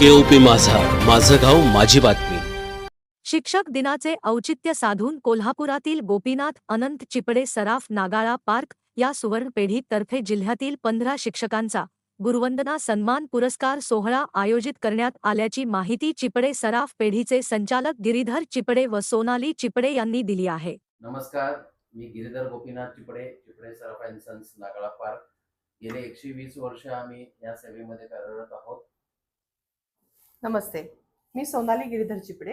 केओपी माझा. माझं गाव माझी बातमी. शिक्षक दिनाचे औचित्य साधून कोल्हापुरातील गोपीनाथ अनंत चिपडे सराफ नागाळा पार्क या सुवर्णपेढीतर्फे जिल्ह्यातील पंधरा शिक्षकांचा गुरुवंदना सन्मान पुरस्कार सोहळा आयोजित करण्यात आल्याची माहिती चिपडे सराफ पेढीचे संचालक गिरीधर चिपडे व सोनाली चिपडे यांनी दिली आहे. नमस्कार मी Giridhar Gopinath Chipde Chipde Saraf and sons Nagala park. गेले एकशे वीस वर्ष आम्ही या सेवेमध्ये कार्यरत आहोत. नमस्ते. मी सोनाली गिरीधर चिपडे.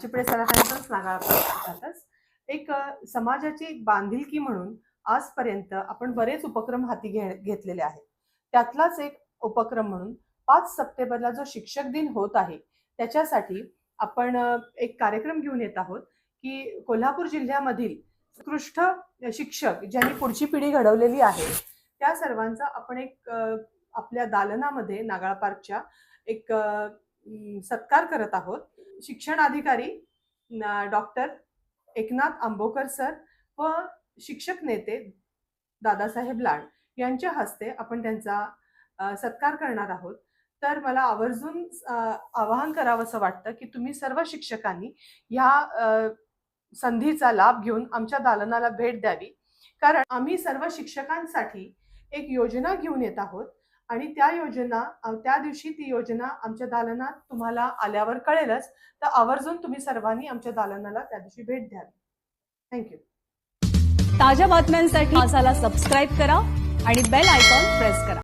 चिपडे सराफांचाच नागाळातच एक समाजाची एक बांधिलकी म्हणून आजपर्यंत आपण बरेच उपक्रम हाती घे घेतलेले आहेत. त्यातलाच एक उपक्रम म्हणून पाच सप्टेंबरला जो शिक्षक दिन होत आहे त्याच्यासाठी आपण एक कार्यक्रम घेऊन येत आहोत की कोल्हापूर जिल्ह्यामधील उत्कृष्ट शिक्षक ज्यांनी पुढची पिढी घडवलेली आहे त्या सर्वांचा आपण एक आपल्या दालनामध्ये नागाळ पार्कच्या एक सत्कार करत आहोत. शिक्षण अधिकारी डॉक्टर एकनाथ आंबोकर सर व शिक्षक नेते दादासाहेब लाड यांच्या हस्ते आपण त्यांचा सत्कार करणार आहोत. तर मला आवर्जून आवाहन आवाहन करावंसं वाटतं की तुम्ही सर्व शिक्षकांनी ह्या संधीचा लाभ घेऊन आमच्या दालनाला भेट द्यावी. कारण आम्ही सर्व शिक्षकांसाठी एक योजना घेऊन येत आहोत. आणि त्या योजना त्या दिवशी ती योजना आमच्या दालनात तुम्हाला आल्यावर कळेलच. तर आवर्जून तुम्ही सर्वांनी आमच्या दालनाला त्या दिवशी भेट द्यावी. थँक्यू ताज्या बातम्यांसाठी माझाला सबस्क्राईब करा आणि बेल आयकॉन प्रेस करा.